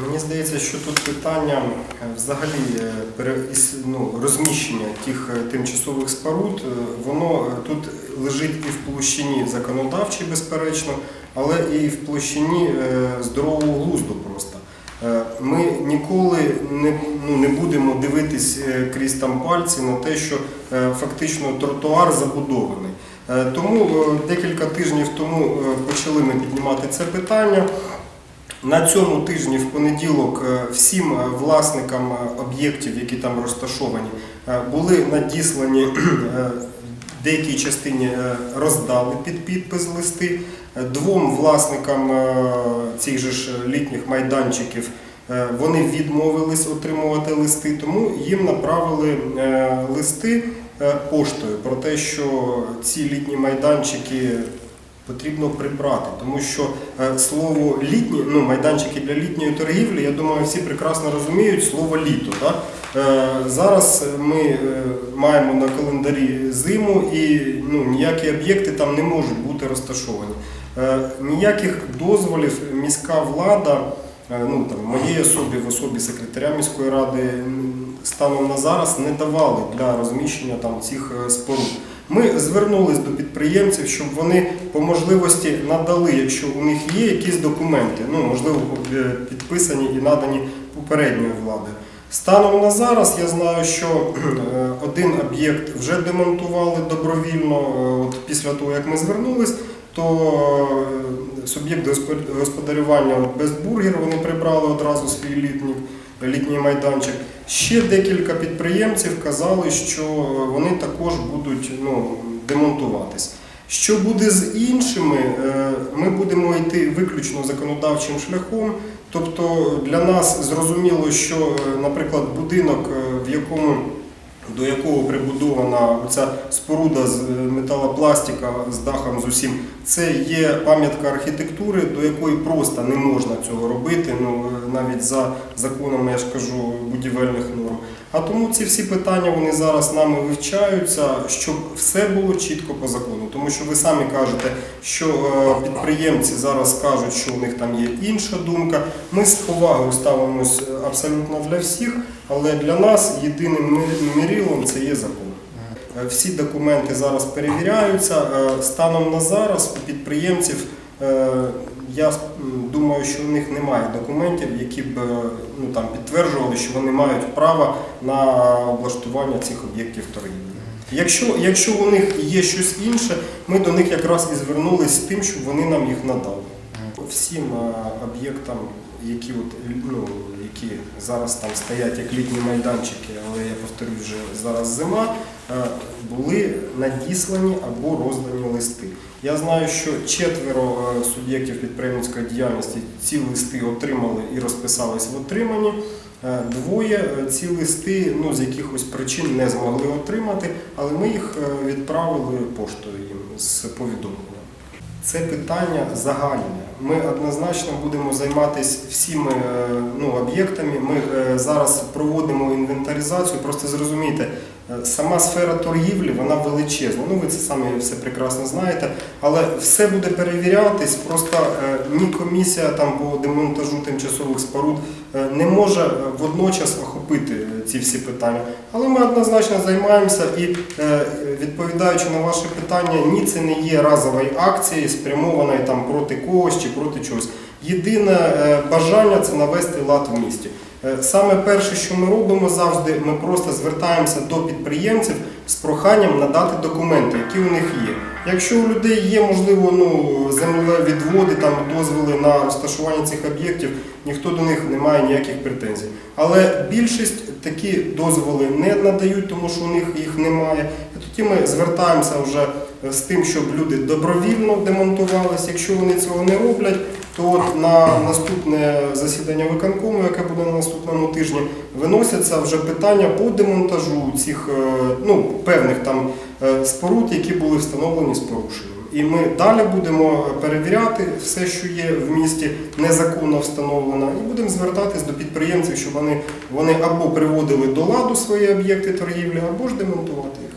Мені здається, що тут питання е, взагалі е, ну, розміщення тих е, тимчасових споруд, воно тут лежить і в площині законодавчій, безперечно, але і в площині здорового глузду просто. Ми ніколи не, ну, не будемо дивитись крізь там пальці на те, що фактично тротуар забудований. Тому декілька тижнів тому почали ми піднімати це питання. На цьому тижні в понеділок е, всім е, власникам е, об'єктів, які там розташовані, були надіслані деякій частині роздали під підпис листи. Двом власникам цих же ж літніх майданчиків вони відмовились отримувати листи, тому їм направили листи поштою про те, що ці літні майданчики потрібно прибрати, тому що е, слово літні, ну майданчики для літньої торгівлі, я думаю, всі прекрасно розуміють слово літо. Да? Е, Зараз ми е, маємо на календарі зиму і ну, ніякі об'єкти там не можуть бути розташовані. Ніяких дозволів міська влада, ну там моїй особі, в особі секретаря міської ради, станом на зараз не давали для розміщення там цих споруд. Ми звернулись до підприємців, щоб вони по можливості надали, якщо у них є якісь документи, ну можливо е, підписані і надані попередньою владою. Станом на зараз я знаю, що е, один об'єкт вже демонтували добровільно. е, От після того, як ми звернулись, то суб'єкт госпо- господарювання Бестбургер вони прибрали одразу свій літній, літній майданчик. Ще декілька підприємців казали, що вони також будуть ну, демонтуватись. Що буде з іншими, е, ми будемо йти виключно законодавчим шляхом. Тобто для нас зрозуміло, що, е, наприклад, будинок, е, в якому до якого прибудована ця споруда з е, металопластика з дахом з усім, це є пам'ятка архітектури, до якої просто не можна цього робити, ну е, навіть за законами, я ж кажу, будівельних норм. А тому ці всі питання вони зараз нами вивчаються, щоб все було чітко по закону. Тому що ви самі кажете, що е, підприємці зараз кажуть, що у них там є інша думка. Ми з повагою ставимось абсолютно для всіх, але для нас єдиним мі- мірилом це є закон. Е, Всі документи зараз перевіряються. Е, Станом на зараз у підприємців е, я думаю, що у них немає документів, які б ну, там, підтверджували, що вони мають право на облаштування цих об'єктів торгівлі. Якщо, якщо у них є щось інше, ми до них якраз і звернулися з тим, щоб вони нам їх надали. Всім об'єктам, які, от, ну, які зараз там стоять як літні майданчики, але я повторюю, вже зараз зима, е, були надіслані або роздані листи. Я знаю, що четверо е, суб'єктів підприємницької діяльності ці листи отримали і розписались в отриманні. Е, Двоє ці листи ну, з якихось причин не змогли отримати, але ми їх відправили поштою їм з повідомленням. Це питання загальне. Ми однозначно будемо займатися всіми е, ну, об'єктами. Ми е, зараз проводимо інвентаризацію. Просто зрозумійте, е, сама сфера торгівлі вона величезна. Ну ви це самі все прекрасно знаєте. Але все буде перевірятись. Просто ні комісія там по демонтажу тимчасових споруд не може водночас охопити ці всі питання. Але ми однозначно займаємося і відповідаючи на ваше питання, ні, це не є разовою акцією, спрямованою там проти когось чи проти чогось. Єдине е, бажання це навести лад в місті. Е, Саме перше, що ми робимо завжди, ми просто звертаємося до підприємців з проханням надати документи, які у них є. Якщо у людей є, можливо, ну, землевідводи, там, дозволи на розташування цих об'єктів, ніхто до них не має ніяких претензій. Але більшість такі дозволи не надають, тому що у них їх немає. І тоді ми звертаємося вже з тим, щоб люди добровільно демонтувалися. Якщо вони цього не роблять, то от на наступне засідання виконкому, яке буде на наступному тижні, виносяться вже питання по демонтажу цих е, ну, певних там е, споруд, які були встановлені з порушенням. І ми далі будемо перевіряти все, що є в місті незаконно встановлено, і будемо звертатись до підприємців, щоб вони, вони або приводили до ладу свої об'єкти торгівлі, або ж демонтувати їх.